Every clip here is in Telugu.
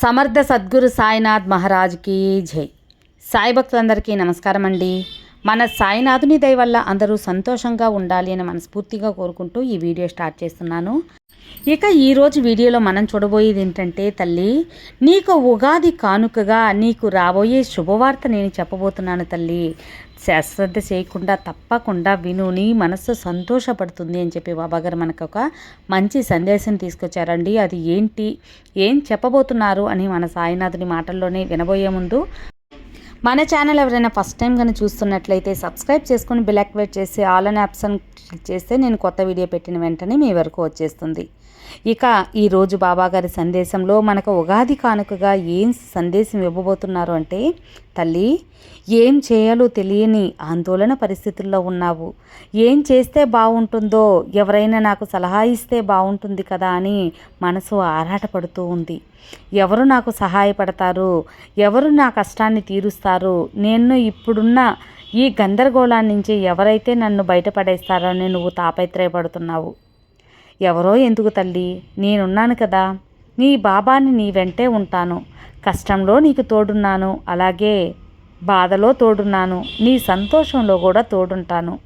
సమర్థ సద్గురు సాయినాథ్ మహారాజ్కి జై. సాయి భక్తులందరికీ నమస్కారం అండి. మన సాయినాథుని దయ వల్ల అందరూ సంతోషంగా ఉండాలి అని మనస్ఫూర్తిగా కోరుకుంటూ ఈ వీడియో స్టార్ట్ చేస్తున్నాను. ఇక ఈరోజు వీడియోలో మనం చూడబోయేది ఏంటంటే తల్లి నీకు ఉగాది కానుకగా నీకు రాబోయే శుభవార్త నేను చెప్పబోతున్నాను తల్లి. శ్రద్ధ చేయకుండా తప్పకుండా వినుని మనస్సు సంతోషపడుతుంది అని చెప్పి బాబాగారు మనకు ఒక మంచి సందేశం తీసుకొచ్చారండి. అది ఏంటి? ఏం చెప్పబోతున్నారు అని మన సాయినాథుని మాటల్లోనే వినబోయే ముందు మన ఛానల్ ఎవరైనా ఫస్ట్ టైం కానీ చూస్తున్నట్లయితే సబ్స్క్రైబ్ చేసుకుని బిల్ యాక్టివేట్ చేసి ఆల్ అన్ యాప్స్ క్లిక్ చేస్తే నేను కొత్త వీడియో పెట్టిన వెంటనే మీ వరకు వచ్చేస్తుంది. ఇక ఈరోజు బాబాగారి సందేశంలో మనకు ఉగాది కానుకగా ఏం సందేశం ఇవ్వబోతున్నారు అంటే తల్లి ఏం చేయాలో తెలియని ఆందోళన పరిస్థితుల్లో ఉన్నావు. ఏం చేస్తే బాగుంటుందో ఎవరైనా నాకు సలహా ఇస్తే బాగుంటుంది కదా అని మనసు ఆరాటపడుతూ ఉంది. ఎవరు నాకు సహాయపడతారు? ఎవరు నా కష్టాన్ని తీరుస్తారు? నేను ఇప్పుడున్న ఈ గందరగోళాన్ని నుంచి ఎవరైతే నన్ను బయటపడేస్తారో అని నువ్వు తాపత్రయపడుతున్నావు? ఎవరో ఎందుకు తల్లి? నేనున్నాను కదా. నీ బాబాని నీ వెంటే ఉంటాను. కష్టంలో నీకు తోడున్నాను. అలాగే బాధలో తోడున్నాను. నీ సంతోషంలో కూడా తోడుంటాను.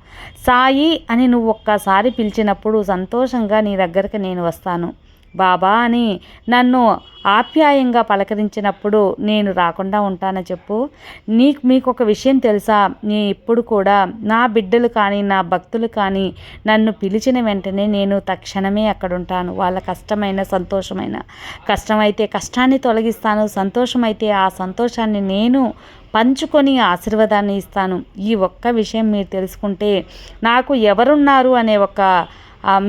సాయి అని నువ్వు ఒక్కసారి పిలిచినప్పుడు సంతోషంగా నీ దగ్గరికి నేను వస్తాను. బాబా అని నన్ను ఆప్యాయంగా పలకరించినప్పుడు నేను రాకుండా ఉంటానని చెప్పు? నీకు మీకు ఒక విషయం తెలుసా? నీ ఇప్పుడు కూడా నా బిడ్డలు కానీ నా భక్తులు కానీ నన్ను పిలిచిన వెంటనే నేను తక్షణమే అక్కడుంటాను. వాళ్ళ కష్టమైన సంతోషమైన. కష్టమైతే కష్టాన్ని తొలగిస్తాను సంతోషమైతే ఆ సంతోషాన్ని నేను పంచుకొని ఆశీర్వాదాన్ని ఇస్తాను. ఈ ఒక్క విషయం మీరు తెలుసుకుంటే నాకు ఎవరున్నారు అనే ఒక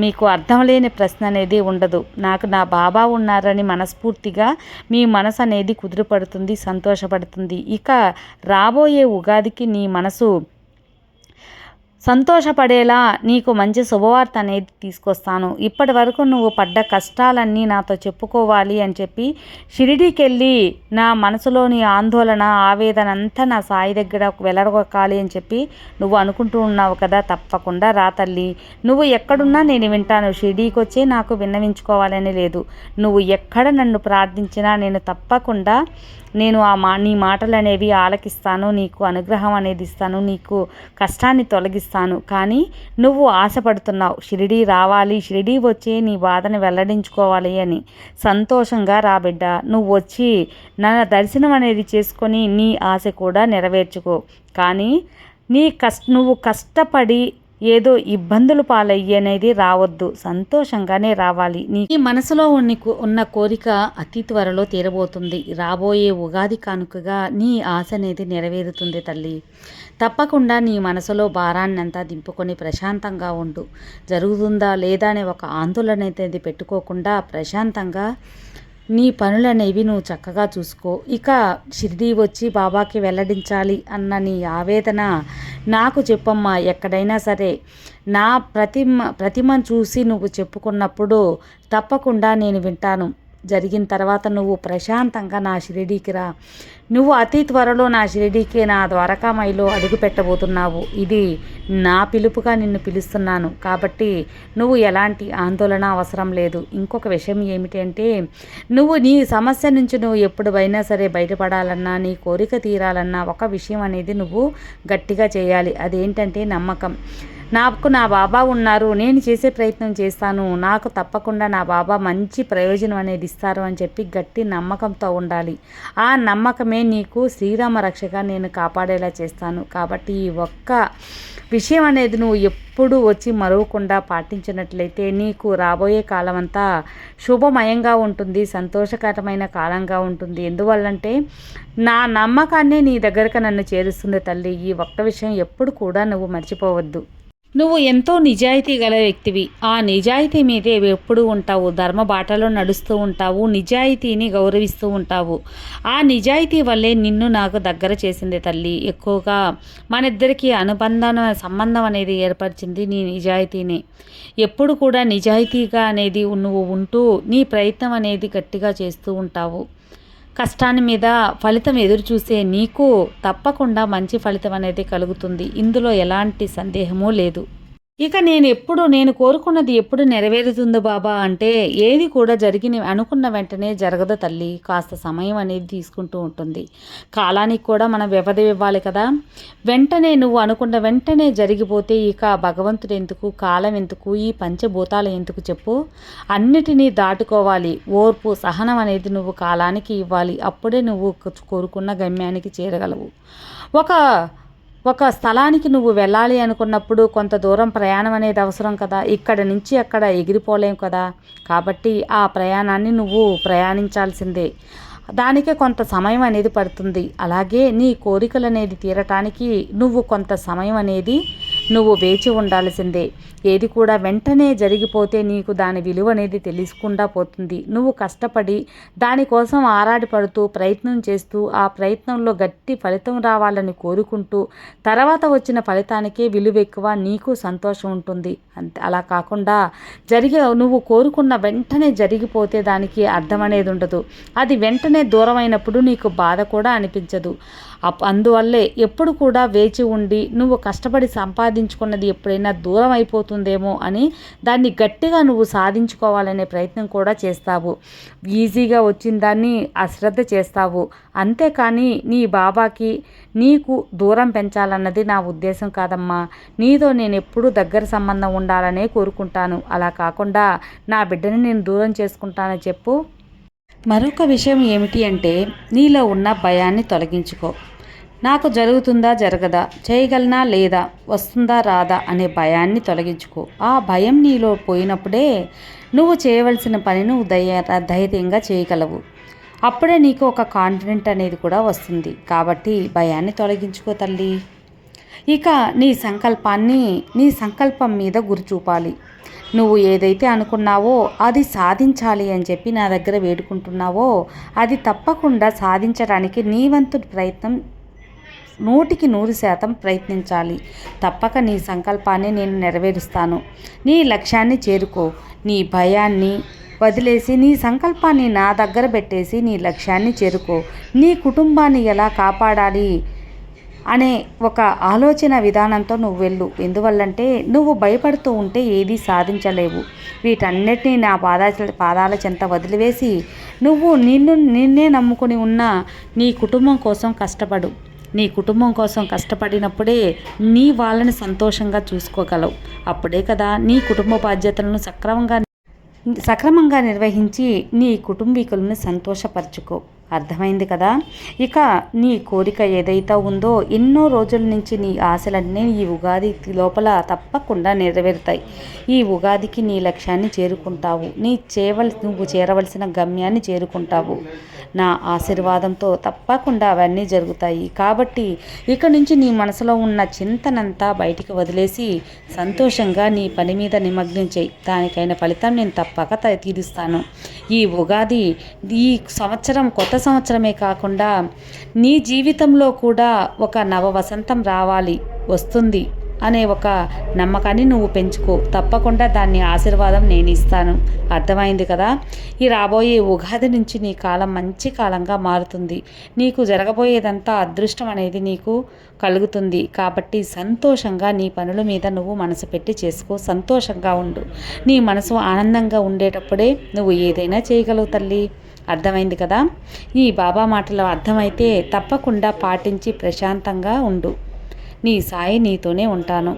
మీకు అర్థం లేని ప్రశ్న అనేది ఉండదు. నాకు నా బాబా ఉన్నారని మనస్ఫూర్తిగా మీ మనసు అనేది కుదురుపడుతుంది సంతోషపడుతుంది. ఇక రాబోయే ఉగాదికి నీ మనసు సంతోషపడేలా నీకు మంచి శుభవార్త అనేది తీసుకొస్తాను. ఇప్పటి వరకు నువ్వు పడ్డ కష్టాలన్నీ నాతో చెప్పుకోవాలి అని చెప్పి షిరిడీకి వెళ్ళి నా మనసులోని ఆందోళన ఆవేదన అంతా నా సాయి దగ్గర వెలరగొక్కాలి అని చెప్పి నువ్వు అనుకుంటూ ఉన్నావు కదా తప్పకుండా రా తల్లి. నువ్వు ఎక్కడున్నా నేను వింటాను. షిరిడీకి వచ్చి నాకు విన్నవించుకోవాలని లేదు. నువ్వు ఎక్కడ నన్ను ప్రార్థించినా నేను తప్పకుండా నేను ఆ మా నీ మాటలు అనేవి ఆలకిస్తాను. నీకు అనుగ్రహం అనేది ఇస్తాను. నీకు కష్టాన్ని తొలగిస్తాను. కానీ నువ్వు ఆశపడుతున్నావు. షిరిడి రావాలి. షిరిడి వచ్చి నీ బాధను వెల్లడించుకోవాలి అని. సంతోషంగా రాబిడ్డ నువ్వు వచ్చి నా దర్శనం అనేది చేసుకొని నీ ఆశ కూడా నెరవేర్చుకో. కానీ నీ కష్ట నువ్వు కష్టపడి ఏదో ఇబ్బందులు పాలయ్యేనేది రావద్దు. సంతోషంగానే రావాలి. నీ మనసులో ఉన్న కోరిక అతి త్వరలో తీరబోతుంది. రాబోయే ఉగాది కానుకగా నీ ఆశ అనేది నెరవేరుతుంది తల్లి. తప్పకుండా నీ మనసులో భారాన్నంతా దింపుకొని ప్రశాంతంగా ఉండు. జరుగుతుందా లేదా అనే ఒక ఆందోళన అయితే పెట్టుకోకుండా ప్రశాంతంగా నీ పనులనేవి నువ్వు చక్కగా చూసుకో. ఇక షిరిడి వచ్చి బాబాకి వెల్లడించాలి అన్న నీ ఆవేదన నాకు చెప్పమ్మా ఎక్కడైనా సరే. నా ప్రతిమ ప్రతిమను చూసి నువ్వు చెప్పుకున్నప్పుడు తప్పకుండా నేను వింటాను. జరిగిన తర్వాత నువ్వు ప్రశాంతంగా నా షిరిడీకి రా. నువ్వు అతి త్వరలో నా షిరిడీకి నా ద్వారకామయిలో అడుగు పెట్టబోతున్నావు ఇది నా పిలుపుగా నిన్ను పిలుస్తున్నాను. కాబట్టి నువ్వు ఎలాంటి ఆందోళన అవసరం లేదు. ఇంకొక విషయం ఏమిటంటే నువ్వు నీ సమస్య నుంచి నువ్వు ఎప్పుడైనా సరే బయటపడాలన్నా నీ కోరిక తీరాలన్నా ఒక విషయం అనేది నువ్వు గట్టిగా చేయాలి. అదేంటంటే నమ్మకం. నాకు నా బాబా ఉన్నారు నేను చేసే ప్రయత్నం చేస్తాను. నాకు తప్పకుండా నా బాబా మంచి ప్రయోజనం అనేది ఇస్తారు అని చెప్పి గట్టి నమ్మకంతో ఉండాలి. ఆ నమ్మకమే నీకు శ్రీరామ రక్షగా నేను కాపాడేలా చేస్తాను. కాబట్టి ఈ ఒక్క విషయం అనేది నువ్వు ఎప్పుడు వచ్చి మరవకుండా పాటించినట్లయితే నీకు రాబోయే కాలం అంతా శుభమయంగా ఉంటుంది సంతోషకరమైన కాలంగా ఉంటుంది. ఎందువల్లంటే నా నమ్మకాన్ని నీ దగ్గరకు నన్ను చేరుస్తుంది తల్లి. ఈ ఒక్క విషయం ఎప్పుడు కూడా నువ్వు మర్చిపోవద్దు. నువ్వు ఎంతో నిజాయితీ గల వ్యక్తివి. ఆ నిజాయితీ మీదే ఎప్పుడు ఉంటావు. ధర్మ బాటలో నడుస్తూ ఉంటావు. నిజాయితీని గౌరవిస్తూ ఉంటావు. ఆ నిజాయితీ వల్లే నిన్ను నాకు దగ్గర చేసింది తల్లి. ఎక్కువగా మన ఇద్దరికి అనుబంధం సంబంధం అనేది ఏర్పరిచింది నీ నిజాయితీనే. ఎప్పుడు కూడా నిజాయితీగా అనేది నువ్వు ఉంటూ నీ ప్రయత్నం అనేది గట్టిగా చేస్తూ ఉంటావు. కష్టాన్ని మీద ఫలితం ఎదురు చూసే నీకు తప్పకుండా మంచి ఫలితం అనేది కలుగుతుంది. ఇందులో ఎలాంటి సందేహమూ లేదు. ఇక నేను ఎప్పుడు నేను కోరుకున్నది ఎప్పుడు నెరవేరుతుందో బాబా అంటే ఏది కూడా జరిగిన అనుకున్న వెంటనే జరగదు తల్లి. కాస్త సమయం అనేది తీసుకుంటూ ఉంటుంది. కాలానికి కూడా మనం వ్యవధి ఇవ్వాలి కదా. వెంటనే నువ్వు అనుకున్న వెంటనే జరిగిపోతే ఇక భగవంతుడు ఎందుకు కాలం ఎందుకు ఈ పంచభూతాలు ఎందుకు చెప్పు? అన్నిటినీ దాటుకోవాలి. ఓర్పు సహనం అనేది నువ్వు కాలానికి ఇవ్వాలి. అప్పుడే నువ్వు కోరుకున్న గమ్యానికి చేరగలవు. ఒక ఒక స్థలానికి నువ్వు వెళ్ళాలి అనుకున్నప్పుడు కొంత దూరం ప్రయాణం అనేది అవసరం కదా. ఇక్కడ నుంచి అక్కడ ఎగిరిపోలేం కదా. కాబట్టి ఆ ప్రయాణాన్ని నువ్వు ప్రయాణించాల్సిందే. దానికే కొంత సమయం అనేది పడుతుంది. అలాగే నీ కోరికలు అనేది తీరటానికి నువ్వు కొంత సమయం అనేది నువ్వు వేచి ఉండాల్సిందే. ఏది కూడా వెంటనే జరిగిపోతే నీకు దాని విలువ అనేది తెలుసుకుండా పోతుంది. నువ్వు కష్టపడి దానికోసం ఆరాడిపడుతూ ప్రయత్నం చేస్తూ ఆ ప్రయత్నంలో గట్టి ఫలితం రావాలని కోరుకుంటూ తర్వాత వచ్చిన ఫలితానికే విలువ ఎక్కువ నీకు సంతోషం ఉంటుంది. అంతే. అలా కాకుండా జరిగే నువ్వు కోరుకున్న వెంటనే జరిగిపోతే దానికి అర్థం అనేది ఉండదు. అది వెంటనే దూరమైనప్పుడు నీకు బాధ కూడా అనిపించదు. అందువల్లే ఎప్పుడు కూడా వేచి ఉండి నువ్వు కష్టపడి సంపాదించుకున్నది ఎప్పుడైనా దూరం అయిపోతుందేమో అని దాన్ని గట్టిగా నువ్వు సాధించుకోవాలనే ప్రయత్నం కూడా చేస్తావు. ఈజీగా వచ్చిన దాన్ని అశ్రద్ధ చేస్తావు. అంతేకాని నీ బాబాకి నీకు దూరం పెంచాలన్నది నా ఉద్దేశం కాదమ్మా. నీతో నేను ఎప్పుడూ దగ్గర సంబంధం ఉండాలనే కోరుకుంటాను. అలా కాకుండా నా బిడ్డని నేను దూరం చేసుకుంటానని చెప్పు. మరొక విషయం ఏమిటి అంటే నీలో ఉన్న భయాన్ని తొలగించుకో. నాకు జరుగుతుందా జరగదా చేయగలనా లేదా వస్తుందా రాదా అనే భయాన్ని తొలగించుకో. ఆ భయం నీలో పోయినప్పుడే నువ్వు చేయవలసిన పని నువ్వు ధైర్యంగా చేయగలవు. అప్పుడే నీకు ఒక కాన్ఫిడెంట్ అనేది కూడా వస్తుంది. కాబట్టి భయాన్ని తొలగించుకో తల్లి. ఇక నీ సంకల్పాన్ని నీ సంకల్పం మీద గురి చూపాలి. నువ్వు ఏదైతే అనుకున్నావో అది సాధించాలి అని చెప్పి నా దగ్గర వేడుకుంటున్నావో అది తప్పకుండా సాధించడానికి నీ వంతు ప్రయత్నం నూటికి నూరు శాతం ప్రయత్నించాలి. తప్పక నీ సంకల్పాన్ని నేను నెరవేరుస్తాను. నీ లక్ష్యాన్ని చేరుకో. నీ భయాన్ని వదిలేసి నీ సంకల్పాన్ని నా దగ్గర పెట్టేసి నీ లక్ష్యాన్ని చేరుకో. నీ కుటుంబాన్ని ఎలా కాపాడాలి అనే ఒక ఆలోచన విధానంతో నువ్వు వెళ్ళు. ఎందువల్లంటే నువ్వు భయపడుతూ ఉంటే ఏదీ సాధించలేవు. వీటన్నిటినీ నా పాదా పాదాల చెంత వదిలివేసి నువ్వు నిన్ను నిన్నే నమ్ముకుని ఉన్న నీ కుటుంబం కోసం కష్టపడు. నీ కుటుంబం కోసం కష్టపడినప్పుడే నీ వాళ్ళని సంతోషంగా చూసుకోగలవు. అప్పుడే కదా నీ కుటుంబ బాధ్యతలను సక్రమంగా సక్రమంగా నిర్వహించి నీ కుటుంబీకులను సంతోషపరచుకో. అర్థమైంది కదా? ఇక నీ కోరిక ఏదైతే ఉందో ఎన్నో రోజుల నుంచి నీ ఆశలన్నీ ఈ ఉగాది లోపల తప్పకుండా నెరవేరుతాయి. ఈ ఉగాదికి నీ లక్ష్యాన్ని చేరుకుంటావు. నీ చేవల్ నువ్వు చేరవలసిన గమ్యాన్ని చేరుకుంటావు. నా ఆశీర్వాదంతో తప్పకుండా అవన్నీ జరుగుతాయి. కాబట్టి ఇక నుంచి నీ మనసులో ఉన్న చింతనంతా బయటికి వదిలేసి సంతోషంగా నీ పని మీద నిమగ్నం చేయి. దానికైన ఫలితం నేను తప్పక తీరుస్తాను. ఈ ఉగాది ఈ సంవత్సరం కొత్త సంవత్సరమే కాకుండా నీ జీవితంలో కూడా ఒక నవ వసంతం రావాలి వస్తుంది. అనే ఒక నమ్మకాన్ని నువ్వు పెంచుకో. తప్పకుండా దాన్ని ఆశీర్వాదం నేను ఇస్తాను. అర్థమైంది కదా? ఈ రాబోయే ఉగాది నుంచి నీ కాలం మంచి కాలంగా మారుతుంది. నీకు జరగబోయేదంతా అదృష్టం అనేది నీకు కలుగుతుంది. కాబట్టి సంతోషంగా నీ పనుల మీద నువ్వు మనసు పెట్టి చేసుకో. సంతోషంగా ఉండు. నీ మనసు ఆనందంగా ఉండేటప్పుడే నువ్వు ఏదైనా చేయగలవు తల్లి. అర్థమైంది కదా? ఈ బాబా మాటలు అర్థమైతే తప్పకుండా పాటించి ప్రశాంతంగా ఉండు. నీ సాయి నీతోనే ఉంటాను.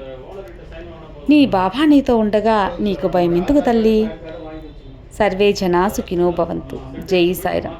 నీ బాబా నీతో ఉండగా నీకు భయం ఎందుకు తల్లి? సర్వే జనా సుఖినో భవంతు. జై సాయిరామ్.